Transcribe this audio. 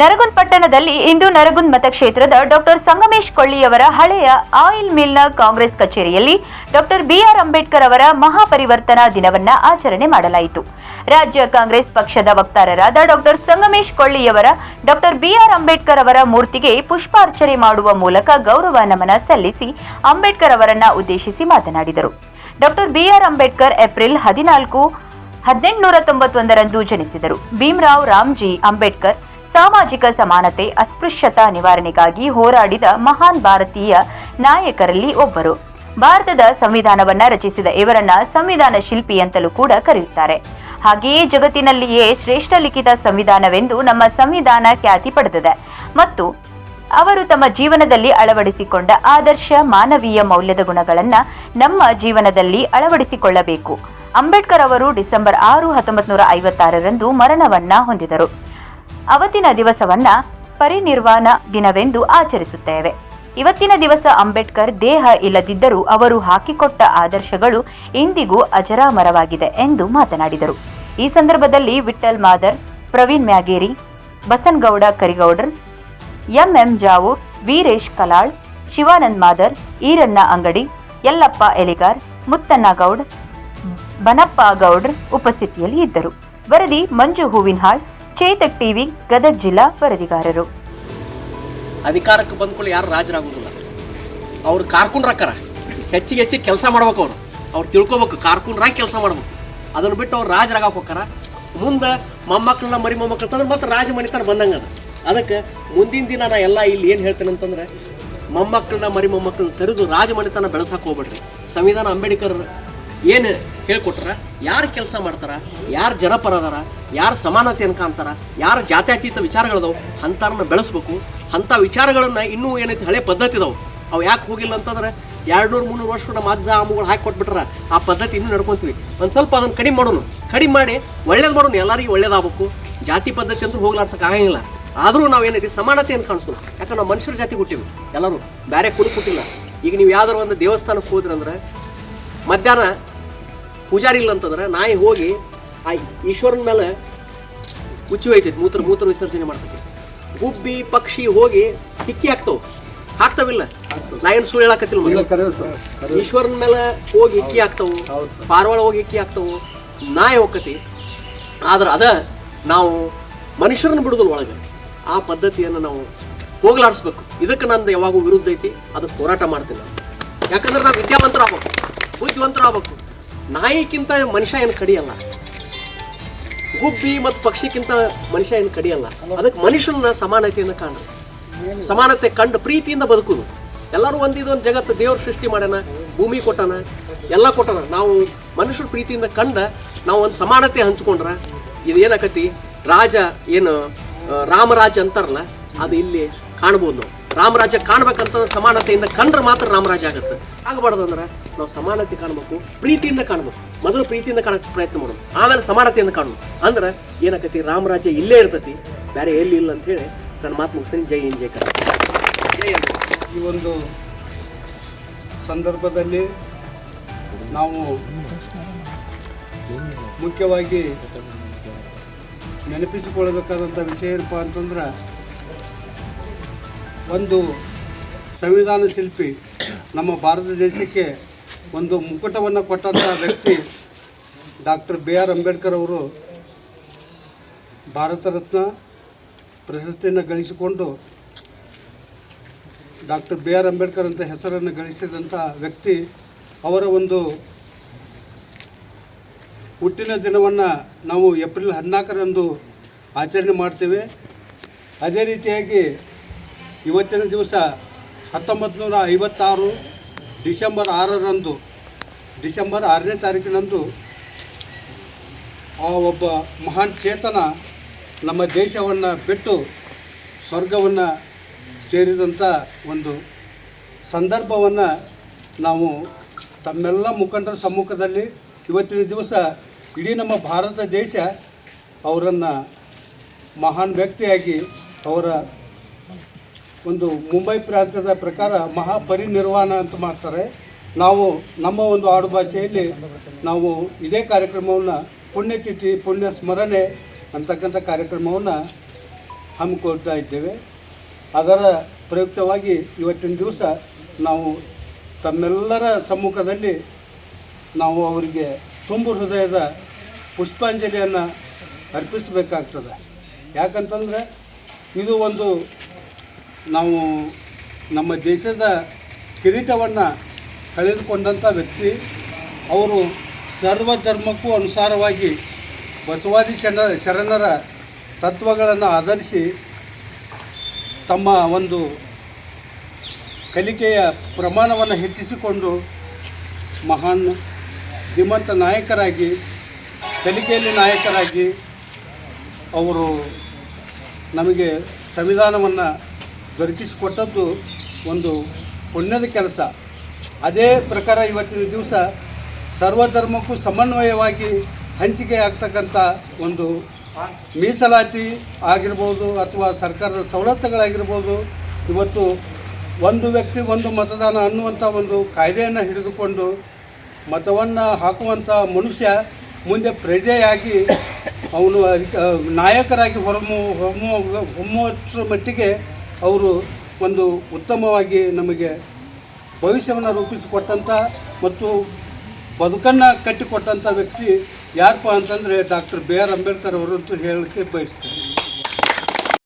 ನರಗುಂದ್ ಪಟ್ಟಣದಲ್ಲಿ ಇಂದು ನರಗುಂದ್ ಮತಕ್ಷೇತ್ರದ ಡಾಕ್ಟರ್ ಸಂಗಮೇಶ್ ಕೊಳ್ಳಿಯವರ ಹಳೆಯ ಆಯಿಲ್ ಮಿಲ್ನ ಕಾಂಗ್ರೆಸ್ ಕಚೇರಿಯಲ್ಲಿ ಡಾಕ್ಟರ್ ಬಿಆರ್ ಅಂಬೇಡ್ಕರ್ ಅವರ ಮಹಾಪರಿವರ್ತನಾ ದಿನವನ್ನ ಆಚರಣೆ ಮಾಡಲಾಯಿತು. ರಾಜ್ಯ ಕಾಂಗ್ರೆಸ್ ಪಕ್ಷದ ವಕ್ತಾರರಾದ ಡಾಕ್ಟರ್ ಸಂಗಮೇಶ್ ಕೊಳ್ಳಿಯವರ, ಡಾಕ್ಟರ್ ಬಿಆರ್ ಅಂಬೇಡ್ಕರ್ ಅವರ ಮೂರ್ತಿಗೆ ಪುಷ್ಪಾರ್ಚನೆ ಮಾಡುವ ಮೂಲಕ ಗೌರವ ನಮನ ಸಲ್ಲಿಸಿ ಅಂಬೇಡ್ಕರ್ ಅವರನ್ನ ಉದ್ದೇಶಿಸಿ ಮಾತನಾಡಿದರು. ಡಾಕ್ಟರ್ ಬಿಆರ್ ಅಂಬೇಡ್ಕರ್ ಏಪ್ರಿಲ್ ಹದಿನಾಲ್ಕು, ಹದಿನೆಂಟುನೂರ ತೊಂಬತ್ತೊಂದರಂದು ಜನಿಸಿದರು. ಭೀಮರಾವ್ ರಾಮ್ಜಿ ಅಂಬೇಡ್ಕರ್ ಸಾಮಾಜಿಕ ಸಮಾನತೆ, ಅಸ್ಪೃಶ್ಯತಾ ನಿವಾರಣೆಗಾಗಿ ಹೋರಾಡಿದ ಮಹಾನ್ ಭಾರತೀಯ ನಾಯಕರಲ್ಲಿ ಒಬ್ಬರು. ಭಾರತದ ಸಂವಿಧಾನವನ್ನ ರಚಿಸಿದ ಇವರನ್ನ ಸಂವಿಧಾನ ಶಿಲ್ಪಿ ಅಂತಲೂ ಕೂಡ ಕರೆಯುತ್ತಾರೆ. ಹಾಗೆಯೇ ಜಗತ್ತಿನಲ್ಲಿಯೇ ಶ್ರೇಷ್ಠ ಲಿಖಿತ ಸಂವಿಧಾನವೆಂದು ನಮ್ಮ ಸಂವಿಧಾನ ಖ್ಯಾತಿ ಪಡೆದಿದೆ. ಮತ್ತು ಅವರು ತಮ್ಮ ಜೀವನದಲ್ಲಿ ಅಳವಡಿಸಿಕೊಂಡ ಆದರ್ಶ ಮಾನವೀಯ ಮೌಲ್ಯದ ಗುಣಗಳನ್ನು ನಮ್ಮ ಜೀವನದಲ್ಲಿ ಅಳವಡಿಸಿಕೊಳ್ಳಬೇಕು. ಅಂಬೇಡ್ಕರ್ ಅವರು ಡಿಸೆಂಬರ್ ಆರು ಹತ್ತೊಂಬತ್ತು ನೂರ ಐವತ್ತಾರರಂದು ಮರಣವನ್ನ ಹೊಂದಿದರು. ಅವತ್ತಿನ ದಿವಸವನ್ನ ಪರಿನಿರ್ವಾಣ ದಿನವೆಂದು ಆಚರಿಸುತ್ತೇವೆ. ಇವತ್ತಿನ ದಿವಸ ಅಂಬೇಡ್ಕರ್ ದೇಹ ಇಲ್ಲದಿದ್ದರೂ ಅವರು ಹಾಕಿಕೊಟ್ಟ ಆದರ್ಶಗಳು ಇಂದಿಗೂ ಅಜರಾಮರವಾಗಿದೆ ಎಂದು ಮಾತನಾಡಿದರು. ಈ ಸಂದರ್ಭದಲ್ಲಿ ವಿಠಲ್ ಮಾದರ್, ಪ್ರವೀಣ್ ಮ್ಯಾಗೇರಿ, ಬಸನ್ಗೌಡ ಕರಿಗೌಡರ್, ಎಂಎಂ ಜಾವು, ವೀರೇಶ್ ಕಲಾಳ್, ಶಿವಾನಂದ್ ಮಾದರ್, ಈರಣ್ಣ ಅಂಗಡಿ, ಯಲ್ಲಪ್ಪ ಎಲಿಗಾರ್, ಮುತ್ತಣ್ಣ ಗೌಡ್, ಬನಪ್ಪ ಗೌಡ್ರ್ ಉಪಸ್ಥಿತಿಯಲ್ಲಿ ಇದ್ದರು. ವರದಿ ಮಂಜು ಹೂವಿನಹಾಳ್ ಚೇತಕ್ ಟಿವಿ, ಗದಗ ಜಿಲ್ಲಾ ವರದಿಗಾರರು. ಅಧಿಕಾರಕ್ಕೆ ಬಂದ್ಕೊಳ್ಳಿ ಯಾರು ರಾಜರಾಗೋದಿಲ್ಲ. ಅವ್ರು ಕಾರ್ಕೊಂಡ್ರಕ್ಕಾರ ಹೆಚ್ಚಿಗೆ ಹೆಚ್ಚಿಗೆ ಕೆಲಸ ಮಾಡ್ಬೇಕು ಅವ್ರು. ಅವ್ರು ತಿಳ್ಕೊಬೇಕು, ಕಾರ್ಕುನ್ರಾಗಿ ಕೆಲಸ ಮಾಡ್ಬೇಕು. ಅದನ್ನು ಬಿಟ್ಟು ಅವ್ರು ರಾಜರಾಗಕ್ಕೆ ಹೋಗ್ತಾರ ಮುಂದೆ ಮೊಮ್ಮಕ್ಕಳನ್ನ ಮರಿ ಮೊಮ್ಮಕ್ಕಳು ತಂದ್ರೆ ಮತ್ತೆ ರಾಜ ಮನೆತನ ಬಂದಂಗೆ ಅದು. ಅದಕ್ಕೆ ಮುಂದಿನ ದಿನ ನಾ ಎಲ್ಲ ಇಲ್ಲಿ ಏನು ಹೇಳ್ತೇನೆ ಅಂತಂದ್ರೆ ಮೊಮ್ಮಕ್ಕಳನ್ನ ಮರಿ ಮೊಮ್ಮಕ್ಕಳನ್ನ ತೆರೆದು ರಾಜ ಮನೆತನ ಬೆಳೆಸಕ್ಕೆ ಹೋಗ್ಬೇಡ್ರಿ. ಸಂವಿಧಾನ ಅಂಬೇಡ್ಕರ್ ಏನು ಹೇಳ್ಕೊಟ್ರ? ಯಾರು ಕೆಲಸ ಮಾಡ್ತಾರ? ಯಾರು ಜನಪರ ಅದಾರ ಯಾರು ಸಮಾನತೆಯನ್ನು ಕಾಣ್ತಾರ? ಯಾರು ಜಾತ್ಯತೀತ ವಿಚಾರಗಳದಾವು? ಅಂಥವ್ರನ್ನ ಬೆಳೆಸ್ಬೇಕು. ಅಂಥ ವಿಚಾರಗಳನ್ನು ಇನ್ನೂ ಏನೈತಿ ಹಳೆ ಪದ್ಧತಿ ಇದಾವೆ ಅವು ಯಾಕೆ ಹೋಗಿಲ್ಲ ಅಂತಂದ್ರೆ ಎರಡು ನೂರು ಮುನ್ನೂರು ವರ್ಷ ನಮ್ಮ ಅಜ್ಜ, ಅಮ್ಮಗಳು ಹಾಕಿ ಕೊಟ್ಬಿಟ್ರ. ಆ ಪದ್ಧತಿ ಇನ್ನೂ ನಡ್ಕೊತೀವಿ. ಒಂದು ಸ್ವಲ್ಪ ಅದನ್ನು ಕಡಿಮೆ ಮಾಡೋಣ ಕಡಿಮೆ ಮಾಡಿ ಒಳ್ಳೇದು ಮಾಡೋಣ ಎಲ್ಲರಿಗೂ ಒಳ್ಳೇದಾಗಬೇಕು. ಜಾತಿ ಪದ್ಧತಿ ಅಂತೂ ಹೋಗ್ಲಾಡ್ಸಕ್ಕೆ ಆಗಂಗಿಲ್ಲ. ಆದರೂ ನಾವು ಏನೈತಿ ಸಮಾನತೆಯನ್ನು ಕಾಣಿಸೋಣ. ಯಾಕಂದ್ರೆ ನಾವು ಮನುಷ್ಯರ ಜಾತಿ ಹುಟ್ಟಿವಿ. ಎಲ್ಲರೂ ಬೇರೆ ಕುಳಿ ಕೊಟ್ಟಿಲ್ಲ ಈಗ ನೀವು ಯಾವ್ದಾರು ಒಂದು ದೇವಸ್ಥಾನಕ್ಕೆ ಹೋದ್ರಂದ್ರೆ ಮಧ್ಯಾಹ್ನ ಪೂಜಾರಿ ಇಲ್ಲ ಅಂತಂದ್ರೆ ನಾಯಿ ಹೋಗಿ ಆ ಈಶ್ವರನ ಮೇಲೆ ಹುಚ್ಚಿ ಹೋಯ್ತೈತಿ ಮೂತ್ರ ಮೂತ್ರ ವಿಸರ್ಜನೆ ಮಾಡ್ತೈತಿ. ಗುಬ್ಬಿ ಪಕ್ಷಿ ಹೋಗಿ ಹಿಕ್ಕಿ ಹಾಕ್ತಾವ. ಹಾಕ್ತಾವಿಲ್ಲ? ನಾ ಏನು ಸುಳ್ಳು ಹೇಳಕತ್ತಿಲ್ಲ ಈಶ್ವರನ ಮೇಲೆ ಹೋಗಿ ಹಿಕ್ಕಿ ಹಾಕ್ತಾವು. ಪಾರವಾಳ ಹೋಗಿ ಹಿಕ್ಕಿ ಹಾಕ್ತಾವು. ನಾಯಿ ಹೋಗತಿ ಆದ್ರೆ ಅದ ನಾವು ಮನುಷ್ಯರನ್ನ ಬಿಡುದಿಲ್ಲ ಒಳಗೆ. ಆ ಪದ್ಧತಿಯನ್ನು ನಾವು ಹೋಗ್ಲಾಡಿಸ್ಬೇಕು. ಇದಕ್ಕೆ ನಂದು ಯಾವಾಗೂ ವಿರುದ್ಧ ಐತಿ. ಅದಕ್ಕೆ ಹೋರಾಟ ಮಾಡ್ತೀನಿ ಯಾಕಂದ್ರೆ ನಾವು ವಿದ್ಯಾವಂತರಾಗಬೇಕು. ಬುದ್ಧಿವಂತರಾಗಬೇಕು. ನಾಯಿಕ್ಕಿಂತ ಮನುಷ್ಯ ಏನು ಕಡಿಯಲ್ಲ? ಗುಬ್ಬಿ ಮತ್ತು ಪಕ್ಷಿಕ್ಕಿಂತ ಮನುಷ್ಯ ಏನು ಕಡಿಯಲ್ಲ? ಅದಕ್ಕೆ ಮನುಷ್ಯನ ಸಮಾನತೆಯನ್ನು ಕಾಣ ಸಮಾನತೆ ಕಂಡು ಪ್ರೀತಿಯಿಂದ ಬದುಕುದು. ಎಲ್ಲರೂ ಒಂದಿದೊಂದು ಜಗತ್ತು ದೇವ್ರ ಸೃಷ್ಟಿ ಮಾಡ್ಯಾನ, ಭೂಮಿ ಕೊಟ್ಟನ, ಎಲ್ಲ ಕೊಟ್ಟನ. ನಾವು ಮನುಷ್ಯರ ಪ್ರೀತಿಯಿಂದ ಕಂಡ ನಾವು ಒಂದು ಸಮಾನತೆ ಹಂಚ್ಕೊಂಡ್ರೆ ಇದು ಏನಾಕತಿ ರಾಜ ಏನು ರಾಮರಾಜ ಅಂತಾರಲ್ಲ, ಅದು ಇಲ್ಲಿ ಕಾಣ್ಬೋದು ನಾವು. ರಾಮರಾಜ್ಯ ಕಾಣ್ಬೇಕಂತ ಸಮಾನತೆಯಿಂದ ಕಂಡ್ರೆ ಮಾತ್ರ ರಾಮರಾಜ್ಯ ಆಗುತ್ತೆ. ಆಗಬಾರ್ದು ಅಂದ್ರೆ ನಾವು ಸಮಾನತೆ ಕಾಣ್ಬೇಕು, ಪ್ರೀತಿಯಿಂದ ಕಾಣಬೇಕು. ಮೊದಲು ಪ್ರೀತಿಯಿಂದ ಕಾಣಕ್ಕೆ ಪ್ರಯತ್ನ ಮಾಡೋದು, ಆಮೇಲೆ ಸಮಾನತೆಯಿಂದ ಕಾಣೋಣ ಅಂದ್ರೆ ಏನಾಕತಿ, ರಾಮರಾಜ್ಯ ಇಲ್ಲೇ ಇರ್ತತಿ, ಬೇರೆ ಎಲ್ಲಿ ಇಲ್ಲ ಅಂತ ಹೇಳಿ ನನ್ನ ಮಾತು ಮುಗಿಸ್ತೀನಿ. ಜೈ ಇನ್ ಜೈ ಈ ಒಂದು ಸಂದರ್ಭದಲ್ಲಿ ನಾವು ಮುಖ್ಯವಾಗಿ ನೆನಪಿಸಿಕೊಳ್ಳಬೇಕಾದಂಥ ವಿಷಯ ಏನಪ್ಪ ಅಂತಂದ್ರೆ ಒಂದು ಸಂವಿಧಾನ ಶಿಲ್ಪಿ ನಮ್ಮ ಭಾರತ ದೇಶಕ್ಕೆ ಒಂದು ಮುಕುಟವನ್ನು ಕೊಟ್ಟಂಥ ವ್ಯಕ್ತಿ ಡಾಕ್ಟರ್ ಬಿ ಆರ್ ಅಂಬೇಡ್ಕರ್ ಅವರು ಭಾರತ ರತ್ನ ಪ್ರಶಸ್ತಿಯನ್ನು ಗಳಿಸಿಕೊಂಡು ಡಾಕ್ಟರ್ ಬಿ ಆರ್ ಅಂಬೇಡ್ಕರ್ ಅಂತ ಹೆಸರನ್ನು ಗಳಿಸಿದಂಥ ವ್ಯಕ್ತಿ ಅವರ ಒಂದು ಹುಟ್ಟಿನ ದಿನವನ್ನು ನಾವು ಏಪ್ರಿಲ್ ಹದಿನಾಲ್ಕರಂದು ಆಚರಣೆ ಮಾಡ್ತೇವೆ. ಅದೇ ರೀತಿಯಾಗಿ ಇವತ್ತಿನ ದಿವಸ ಹತ್ತೊಂಬತ್ತು ನೂರ ಐವತ್ತಾರು ಡಿಸೆಂಬರ್ ಆರರಂದು, ಡಿಸೆಂಬರ್ ಆರನೇ ತಾರೀಕಿನಂದು ಆ ಒಬ್ಬ ಮಹಾನ್ ಚೇತನ ನಮ್ಮ ದೇಶವನ್ನು ಬಿಟ್ಟು ಸ್ವರ್ಗವನ್ನು ಸೇರಿದಂಥ ಒಂದು ಸಂದರ್ಭವನ್ನು ನಾವು ತಮ್ಮೆಲ್ಲ ಮುಖಂಡರ ಸಮ್ಮುಖದಲ್ಲಿ ಇವತ್ತಿನ ದಿವಸ ಇಡೀ ನಮ್ಮ ಭಾರತ ದೇಶ ಅವರನ್ನು ಮಹಾನ್ ವ್ಯಕ್ತಿಯಾಗಿ ಅವರ ಒಂದು ಮುಂಬೈ ಪ್ರಾಂತ್ಯದ ಪ್ರಕಾರ ಮಹಾಪರಿನಿರ್ವಾಣ ಅಂತ ಮಾಡ್ತಾರೆ. ನಾವು ನಮ್ಮ ಒಂದು ಆಡುಭಾಷೆಯಲ್ಲಿ ನಾವು ಇದೇ ಕಾರ್ಯಕ್ರಮವನ್ನು ಪುಣ್ಯತಿಥಿ ಪುಣ್ಯ ಸ್ಮರಣೆ ಅಂತಕ್ಕಂಥ ಕಾರ್ಯಕ್ರಮವನ್ನು ಹಮ್ಮಿಕೊಳ್ತಾ ಇದ್ದೇವೆ. ಅದರ ಪ್ರಯುಕ್ತವಾಗಿ ಇವತ್ತಿನ ದಿವಸ ನಾವು ತಮ್ಮೆಲ್ಲರ ಸಮ್ಮುಖದಲ್ಲಿ ನಾವು ಅವರಿಗೆ ತುಂಬು ಹೃದಯದ ಪುಷ್ಪಾಂಜಲಿಯನ್ನು ಅರ್ಪಿಸಬೇಕಾಗ್ತದೆ. ಯಾಕಂತಂದರೆ ಇದು ಒಂದು ನಾವು ನಮ್ಮ ದೇಶದ ಕಿರೀಟವನ್ನು ಕಳೆದುಕೊಂಡಂಥ ವ್ಯಕ್ತಿ, ಅವರು ಸರ್ವಧರ್ಮಕ್ಕೂ ಅನುಸಾರವಾಗಿ ಬಸವಾದಿ ಶರಣ, ಶರಣರ ತತ್ವಗಳನ್ನು ಆಧರಿಸಿ ತಮ್ಮ ಒಂದು ಕಲಿಕೆಯ ಪ್ರಮಾಣವನ್ನು ಹೆಚ್ಚಿಸಿಕೊಂಡು ಮಹಾನ್, ಧೀಮಂತ ನಾಯಕರಾಗಿ, ಕಲಿಕೆಯಲ್ಲಿ ನಾಯಕರಾಗಿ ಅವರು ನಮಗೆ ಸಂವಿಧಾನವನ್ನು ದೊರಕಿಸಿಕೊಟ್ಟದ್ದು ಒಂದು ಪುಣ್ಯದ ಕೆಲಸ. ಅದೇ ಪ್ರಕಾರ ಇವತ್ತಿನ ದಿವಸ ಸರ್ವಧರ್ಮಕ್ಕೂ ಸಮನ್ವಯವಾಗಿ ಹಂಚಿಕೆ ಆಗ್ತಕ್ಕಂಥ ಒಂದು ಮೀಸಲಾತಿ ಆಗಿರ್ಬೋದು ಅಥವಾ ಸರ್ಕಾರದ ಸವಲತ್ತುಗಳಾಗಿರ್ಬೋದು, ಇವತ್ತು ಒಂದು ವ್ಯಕ್ತಿ ಒಂದು ಮತದಾನ ಅನ್ನುವಂಥ ಒಂದು ಕಾಯ್ದೆಯನ್ನು ಹಿಡಿದುಕೊಂಡು ಮತವನ್ನು ಹಾಕುವಂಥ ಮನುಷ್ಯ ಮುಂದೆ ಪ್ರಜೆಯಾಗಿ ಅವನು ನಾಯಕರಾಗಿ ಹೊರಮು ಹೊಮ್ಮು ಹೊಮ್ಮುವಷ್ಟರ ಮಟ್ಟಿಗೆ ಅವರು ಒಂದು ಉತ್ತಮವಾಗಿ ನಮಗೆ ಭವಿಷ್ಯವನ್ನು ರೂಪಿಸಿಕೊಟ್ಟಂಥ ಮತ್ತು ಬದುಕನ್ನು ಕಟ್ಟಿಕೊಟ್ಟಂಥ ವ್ಯಕ್ತಿ ಯಾರಪ್ಪ ಅಂತಂದರೆ ಡಾಕ್ಟರ್ ಬಿ ಆರ್ ಅಂಬೇಡ್ಕರ್ ಅವರು ಅಂತ ಹೇಳಲಿಕ್ಕೆ ಬಯಸ್ತೇನೆ.